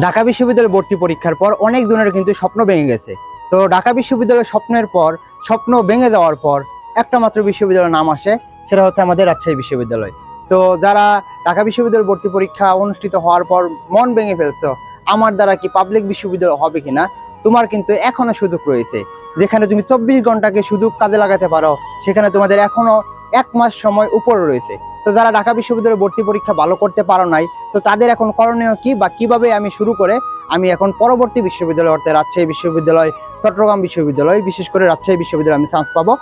ঢাকা বিশ্ববিদ্যালয় ভর্তি পরীক্ষার পর অনেক জনের কিন্তু স্বপ্ন ভেঙে গেছে। তো ঢাকা বিশ্ববিদ্যালয়ের স্বপ্নের পর, স্বপ্ন ভেঙে যাওয়ার পর একটা মাত্র বিশ্ববিদ্যালয়ের নাম আসে, সেটা হচ্ছে আমাদের রাজশাহী বিশ্ববিদ্যালয়। তো যারা ঢাকা বিশ্ববিদ্যালয় ভর্তি পরীক্ষা অনুষ্ঠিত হওয়ার পর মন ভেঙে ফেলছো, আমার দ্বারা কি পাবলিক বিশ্ববিদ্যালয় হবে কিনা, তোমার কিন্তু এখনও সুযোগ রয়েছে। যেখানে তুমি চব্বিশ ঘন্টাকে সুযোগ কাজে লাগাতে পারো, সেখানে তোমাদের এখনও এক মাস সময় উপর রয়েছে। তো যারা ঢাকা বিশ্ববিদ্যালয় ভর্তি পরীক্ষা ভালো করতে পারো নাই, তো তাদের এখন করণীয় কি বা কীভাবে আমি শুরু করে আমি এখন পরবর্তী বিশ্ববিদ্যালয় অর্থাৎ রাজশাহী বিশ্ববিদ্যালয়, চট্টগ্রাম বিশ্ববিদ্যালয়, বিশেষ করে রাজশাহী বিশ্ববিদ্যালয়ে আমি চান্স পাবো,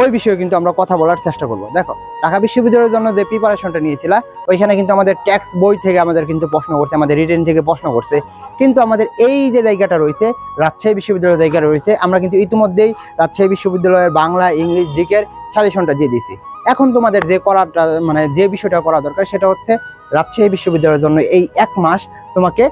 ওই বিষয়ে কিন্তু আমরা কথা বলার চেষ্টা করব। দেখো, ঢাকা বিশ্ববিদ্যালয়ের জন্য যে প্রিপারেশনটা নিয়েছিলাম ওইখানে কিন্তু আমাদের ট্যাক্স বই থেকে আমাদের কিন্তু প্রশ্ন করছে, আমাদের রিটেন থেকে প্রশ্ন করছে। কিন্তু আমাদের এই যে জায়গাটা রয়েছে, রাজশাহী বিশ্ববিদ্যালয়ের জায়গা রয়েছে, আমরা কিন্তু ইতিমধ্যেই রাজশাহী বিশ্ববিদ্যালয়ের বাংলা, ইংলিশ জিকের সাজেশনটা দিয়ে দিয়েছি। এখন তোমাদের যে করাটা মানে যে বিষয়টা করা দরকার সেটা হচ্ছে রাজশাহী বিশ্ববিদ্যালয়ের জন্য এই এক মাস তোমাকে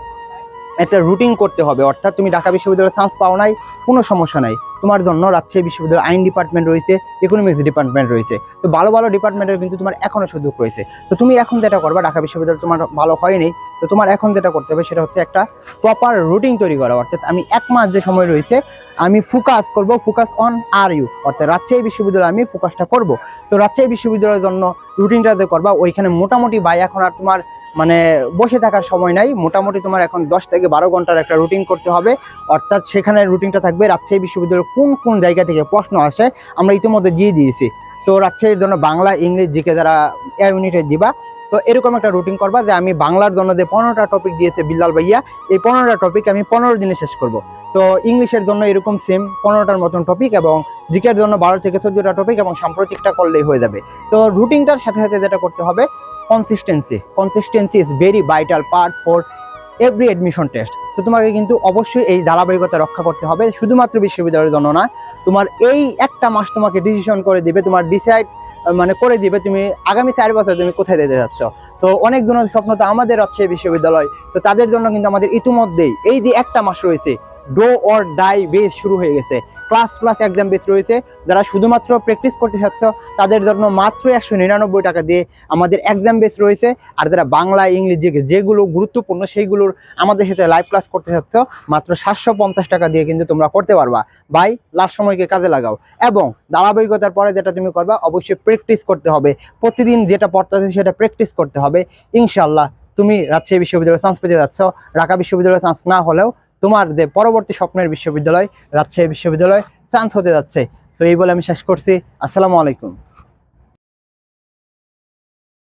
একটা রুটিন করতে হবে। অর্থাৎ তুমি ঢাকা বিশ্ববিদ্যালয়ে চান্স পাও নাই, কোনো সমস্যা নাই। তোমার জন্য রাজশাহী বিশ্ববিদ্যালয় আইন ডিপার্টমেন্ট রয়েছে ইকোনমিক্স ডিপার্টমেন্ট রয়েছে। তো ভালো ভালো ডিপার্টমেন্টের কিন্তু তোমার এখনও সুযোগ রয়েছে। তো তুমি এখন যেটা করবা, ঢাকা বিশ্ববিদ্যালয় তোমার ভালো হয়নি, তো তোমার এখন যেটা করতে হবে সেটা হচ্ছে একটা প্রপার রুটিন তৈরি করা। অর্থাৎ আমি এক মাস যে সময় রয়েছে আমি ফোকাস করব ফোকাস অন আর ইউ অর্থাৎ রাজশাহী বিশ্ববিদ্যালয়ে আমি ফোকাসটা করব। তো রাজশাহী বিশ্ববিদ্যালয়ের জন্য রুটিনটা যে করবা, ওইখানে মোটামুটি ভাই, এখন আর তোমার মানে বসে থাকার সময় নাই। মোটামুটি তোমার এখন দশ থেকে বারো ঘণ্টার একটা রুটিন করতে হবে। অর্থাৎ সেখানে রুটিনটা থাকবে রাজশাহী বিশ্ববিদ্যালয়ের কোন কোন জায়গা থেকে প্রশ্ন আসে, আমরা ইতিমধ্যে দিয়ে দিয়েছি। তো রাজশাহীর জন্য বাংলা ইংলিশ জিকে যারা এ ইউনিটে দিবা তো এরকম একটা রুটিন করবা যে আমি বাংলার জন্য যে পনেরোটা টপিক দিয়েছে বিল্লাল ভাইয়া, এই পনেরোটা টপিক আমি পনেরো দিনে শেষ করব। তো ইংলিশের জন্য এরকম সেম পনেরোটার মতন টপিক এবং জিকের জন্য বারো থেকে চোদ্দটা টপিক এবং সাম্প্রতিকটা করলেই হয়ে যাবে। তো রুটিনটার সাথে সাথে যেটা করতে হবে consistency consistency is very vital part for every admission test তো তোমাকে কিন্তু অবশ্যই এই ধারাবাহিকতা রক্ষা করতে হবে, শুধুমাত্র বিশ্ববিদ্যালয়ের জন্য না তোমার এই একটা মাস তোমাকে ডিসিশন করে দিবে, তোমার ডিসাইড মানে করে দিবে, তুমি আগামী চার বছর তুমি কোথায় যেতে যাচ্ছ? তো অনেক ধরনের স্বপ্ন তো আমাদের রাজশাহী বিশ্ববিদ্যালয়, তো তাদের জন্য কিন্তু আমাদের ইতিমধ্যেই এই যে একটা মাস রয়েছে, ডো অর ডাই বেস শুরু হয়ে গেছে। ক্লাস প্লাস এক্সাম বেস রয়েছে। যারা শুধুমাত্র প্র্যাকটিস করতে চাচ্ছ, তাদের জন্য মাত্র একশো নিরানব্বই টাকা দিয়ে আমাদের এক্সাম বেস রয়েছে। আর যারা বাংলা, ইংলিশ যেগুলো গুরুত্বপূর্ণ, সেইগুলোর আমাদের সাথে লাইভ ক্লাস করতে চাচ্ছ, মাত্র সাতশো পঞ্চাশ টাকা দিয়ে কিন্তু তোমরা করতে পারবা। বাই লাস্ট সময়কে কাজে লাগাও। এবং ধারাবাহিকতার পরে যেটা তুমি করবা, অবশ্যই প্র্যাকটিস করতে হবে। প্রতিদিন যেটা পড়তেছে সেটা প্র্যাকটিস করতে হবে। ইনশাল্লাহ তুমি রাজশাহী বিশ্ববিদ্যালয়ে চান্স পেতে যাচ্ছ। ঢাকা বিশ্ববিদ্যালয়ে চান্স না হলেও তোমার যে পরবর্তী স্বপ্নের বিশ্ববিদ্যালয়, রাজশাহী বিশ্ববিদ্যালয়, চান্স হতে যাচ্ছে। তো এই বলে আমি শেষ করছি। আসসালামু আলাইকুম।